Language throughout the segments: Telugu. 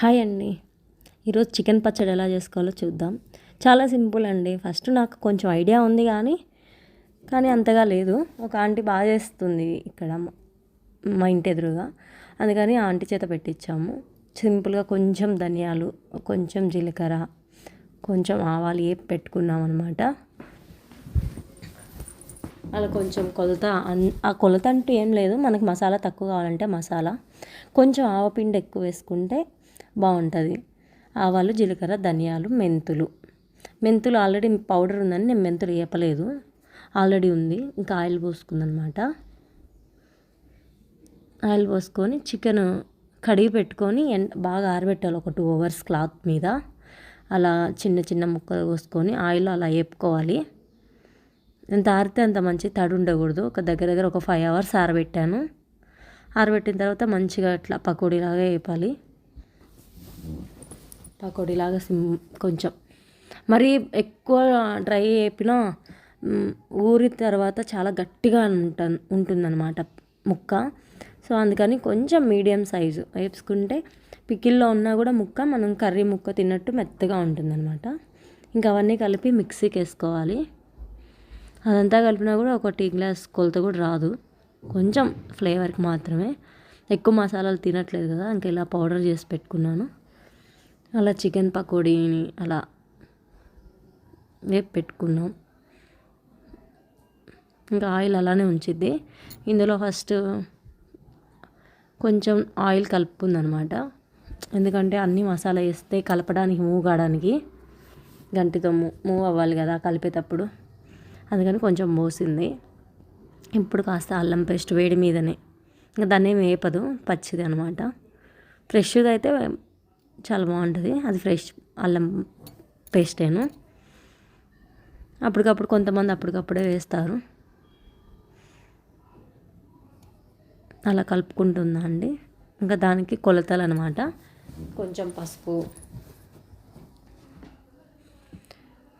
హాయ్ అండి. ఈరోజు చికెన్ పచ్చడి ఎలా చేసుకోవాలో చూద్దాం. చాలా సింపుల్ అండి. ఫస్ట్ నాకు కొంచెం ఐడియా ఉంది కానీ కానీ అంతగా లేదు. ఒక ఆంటీ బాగా చేస్తుంది ఇక్కడ మా ఇంటి ఎదురుగా. అందుకని ఆంటీ చేత పెట్టించాము. సింపుల్గా కొంచెం ధనియాలు కొంచెం జీలకర్ర కొంచెం ఆవాలు ఏ పెట్టుకున్నాం అనమాట అలా కొంచెం కొలత ఆ కొలత అంటూ ఏం లేదు. మనకు మసాలా తక్కువ కావాలంటే మసాలా. కొంచెం ఆవపిండి ఎక్కువ వేసుకుంటే బాగుంటుంది. ఆవాలు జీలకర్ర ధనియాలు మెంతులు. మెంతులు ఆల్రెడీ పౌడర్ ఉందని నేను మెంతులు వేపలేదు ఆల్రెడీ ఉంది. ఇంకా ఆయిల్ పోసుకుందనమాట. ఆయిల్ పోసుకొని చికెన్ కడిగి పెట్టుకొని బాగా ఆరబెట్టాలి ఒక టూ అవర్స్ క్లాత్ మీద. అలా చిన్న చిన్న ముక్కలు కోసుకొని ఆయిల్ అలా వేపుకోవాలి. ఎంత ఆరితే అంత మంచి తడి ఉండకూడదు. ఒక దగ్గర దగ్గర ఒక ఫైవ్ అవర్స్ ఆరబెట్టాను. ఆరబెట్టిన తర్వాత మంచిగా అట్లా పకోడీలాగా వేపాలి. పకోడీలాగా సిమ్ కొంచెం. మరి ఎక్కువ డ్రై వేపినా ఊరి తర్వాత చాలా గట్టిగా ఉంట ఉంటుందన్నమాట ముక్క. సో అందుకని కొంచెం మీడియం సైజు. వేసుకుంటే పికిల్లో ఉన్నా కూడా ముక్క మనం కర్రీ ముక్క తిన్నట్టు మెత్తగా ఉంటుందన్నమాట. ఇంకా అవన్నీ కలిపి మిక్సీకి వేసుకోవాలి. అదంతా కలిపినా కూడా ఒక టీ గ్లాస్ కొలత కూడా రాదు. కొంచెం ఫ్లేవర్కి మాత్రమే. ఎక్కువ మసాలాలు తినట్లేదు కదా ఇంకా ఇలా పౌడర్ చేసి పెట్టుకున్నాను. అలా చికెన్ పకోడీని అలా వేపు పెట్టుకున్నాం. ఇంకా ఆయిల్ అలానే ఉంచిద్ది. ఇందులో ఫస్ట్ కొంచెం ఆయిల్ కలుపుకుందనమాట. ఎందుకంటే అన్ని మసాలా వేస్తే కలపడానికి మూవ్ కావడానికి గంటితో మూవ్ అవ్వాలి కదా కలిపేటప్పుడు. అందుకని కొంచెం పోసింది ఇప్పుడు కాస్త అల్లం పేస్ట్ వేడి మీదనే. ఇంకా దాన్ని వేపదు పచ్చిది అనమాట ఫ్రెష్గా అయితే చాలా బాగుంటుంది. అది ఫ్రెష్ అల్లం పేస్టేను అప్పటికప్పుడు కొంతమంది అప్పటికప్పుడే వేస్తారు. అలా కలుపుకుంటుందా అండి ఇంకా దానికి కొలతలు అనమాట కొంచెం పసుపు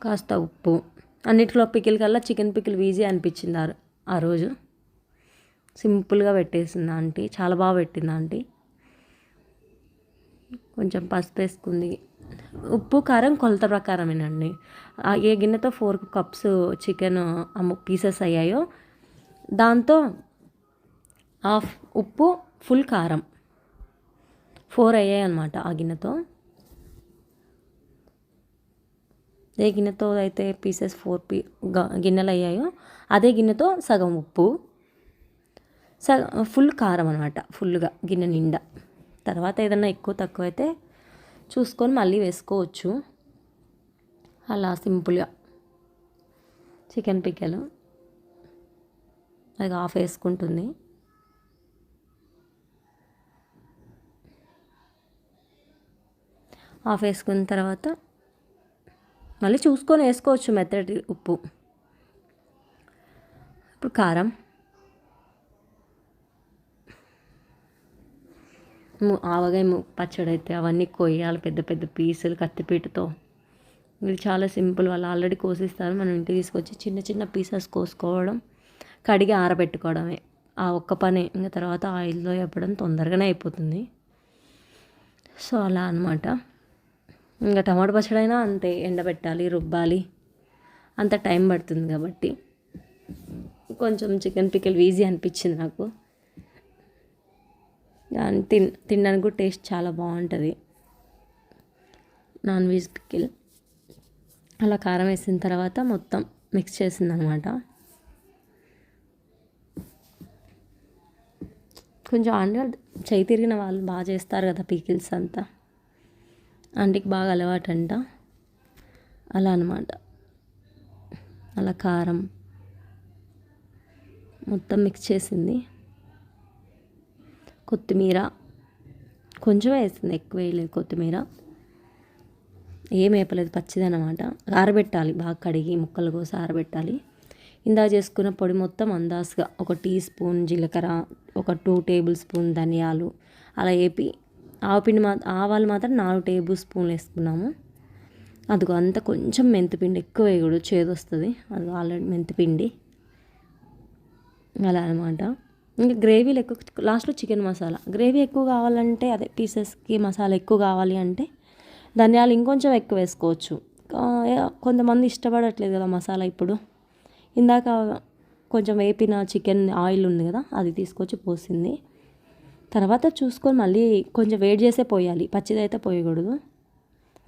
కాస్త ఉప్పు. అన్నిటిలో పికిల్ కల్లా చికెన్ పికిల్ ఈజీ అనిపించింది ఆ రోజు. సింపుల్గా పెట్టేసింది ఆంటీ. చాలా బాగా పెట్టింది ఆంటీ. కొంచెం పసుపు వేసుకుంది ఉప్పు కారం కొలత ప్రకారమేనండి. ఏ గిన్నెతో ఫోర్ కప్స్ చికెన్ పీసెస్ అయ్యాయో దాంతో హాఫ్ ఉప్పు ఫుల్ కారం. ఫోర్ అయ్యాయి అనమాట ఆ గిన్నెతో. ఏ గిన్నెతో అయితే పీసెస్ ఫోర్ పీ గిన్నెలు అయ్యాయో అదే గిన్నెతో సగం ఉప్పు సగం ఫుల్ కారం అనమాట ఫుల్గా గిన్నె నిండా. తర్వాత ఏదన్నా ఎక్కువ తక్కువ అయితే చూసుకొని మళ్ళీ వేసుకోవచ్చు. అలా సింపుల్గా. చికెన్ పిక్కలు. అది ఆఫ్ వేసుకుంటుంది. ఆఫ్ వేసుకున్న తర్వాత మళ్ళీ చూసుకొని వేసుకోవచ్చు మెత్తటి ఉప్పు. ఇప్పుడు కారం. ఆవగాయ పచ్చడి అయితే అవన్నీ కొయ్యాలి పెద్ద పెద్ద పీసులు కత్తిపీటతో. ఇది చాలా సింపుల్ వాళ్ళు ఆల్రెడీ కోసిస్తారు. మనం ఇంటికి తీసుకొచ్చి చిన్న చిన్న పీసెస్ కోసుకోవడం కడిగి ఆరబెట్టుకోవడమే. ఆ ఒక్క పని ఇంకా తర్వాత ఆయిల్లో చెప్పడం తొందరగానే అయిపోతుంది. సో అలా అనమాట ఇంకా టమాటా పచ్చడి అయినా అంతే ఎండబెట్టాలి రుబ్బాలి. అంత టైం పడుతుంది కాబట్టి. కొంచెం చికెన్ పికిల్ ఈజీ అనిపించింది నాకు. దాన్ని తిన్ తినడానికి కూడా టేస్ట్ చాలా బాగుంటుంది. నాన్ వెజ్ పికిల్ అలా కారం వేసిన తర్వాత మొత్తం మిక్స్ చేసింది అనమాట కొంచెం అంటే చేయి తిరిగిన వాళ్ళు బాగా చేస్తారు కదా పికిల్స్ అంతా. ఆంటీకి బాగా అలవాటు అంట అలా అనమాట. అలా కారం మొత్తం మిక్స్ చేసింది. కొత్తిమీర. కొంచెం వేస్తుంది ఎక్కువ వేయలేదు కొత్తిమీర. ఏం వేపలేదు పచ్చిదనమాట. ఆరబెట్టాలి బాగా కడిగి ముక్కలు కోసి ఆరబెట్టాలి. ఇందా చేసుకున్న పొడి మొత్తం అందాజుగా ఒక టీ స్పూన్ జీలకర్ర ఒక టూ టేబుల్ స్పూన్ ధనియాలు అలా వేపి ఆవపిండి మా ఆవాలు మాత్రం నాలుగు టేబుల్ స్పూన్లు వేసుకున్నాము. అదిగో అంత కొంచెం మెంతిపిండి ఎక్కువ వేయకూడదు చేదొస్తుంది అది ఆల్రెడీ మెంతిపిండి. అలా అనమాట ఇంకా గ్రేవీలు ఎక్కువ లాస్ట్లో చికెన్ మసాలా. గ్రేవీ ఎక్కువ కావాలంటే అదే పీసెస్కి మసాలా ఎక్కువ కావాలి అంటే ధనియాలు ఇంకొంచెం ఎక్కువ వేసుకోవచ్చు. కొంతమంది ఇష్టపడట్లేదు కదా మసాలా ఇప్పుడు. ఇందాక కొంచెం వేపిన చికెన్ ఆయిల్ ఉంది కదా అది తీసుకొచ్చి పోసింది. తర్వాత చూసుకొని మళ్ళీ కొంచెం వేడి చేసే పోయాలి. పచ్చిదైతే పోయకూడదు.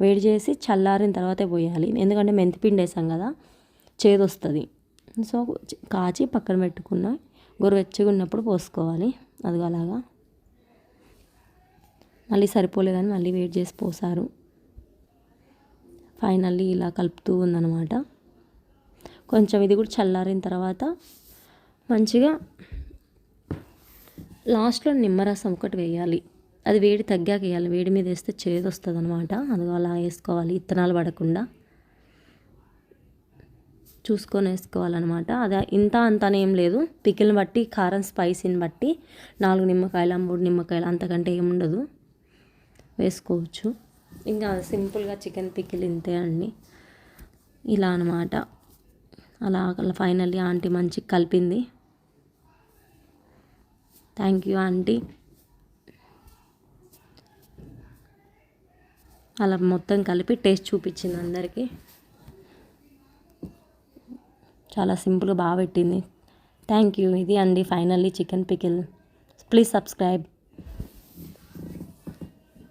వేడి చేసి చల్లారిన తర్వాతే పోయాలి. ఎందుకంటే మెంతిపిండి వేసాం కదా చేదొస్తుంది. సో కాచి పక్కన పెట్టుకున్న. గోరువెచ్చగా ఉన్నప్పుడు పోసుకోవాలి. అది అలాగా. మళ్ళీ సరిపోలేదని మళ్ళీ వెయిట్ చేసి పోసారు. ఫైనల్లీ ఇలా కలుపుతూ ఉందన్నమాట. కొంచెం ఇది కూడా చల్లారిన తర్వాత మంచిగా లాస్ట్లో నిమ్మరసం ఒకటి వేయాలి. అది వేడి తగ్గాక వేయాలి. వేడి మీద వేస్తే చేదు వస్తుంది అనమాట అది అలా వేసుకోవాలి. ఇత్తనాలు పడకుండా. చూసుకొని వేసుకోవాలన్నమాట. అది ఇంత అంత ఏం లేదు. పికిల్ని బట్టి కారం స్పైసీని బట్టి నాలుగు నిమ్మకాయలు మూడు నిమ్మకాయలు అంతకంటే ఏం ఉండదు. వేసుకోవచ్చు. ఇంకా సింపుల్గా చికెన్ పికిల్ ఇంతే అండి. ఇలా అనమాట అలా అలా ఫైనల్లీ ఆంటీ మంచి కలిపింది. Thank you aunty. అలా మొత్తం కలిపి టేస్ట్ చూపించింది అందరికీ. చాలా సింపుల్గా బాగా పెట్టింది. థ్యాంక్ యూ ఇది అండి finally chicken pickle please subscribe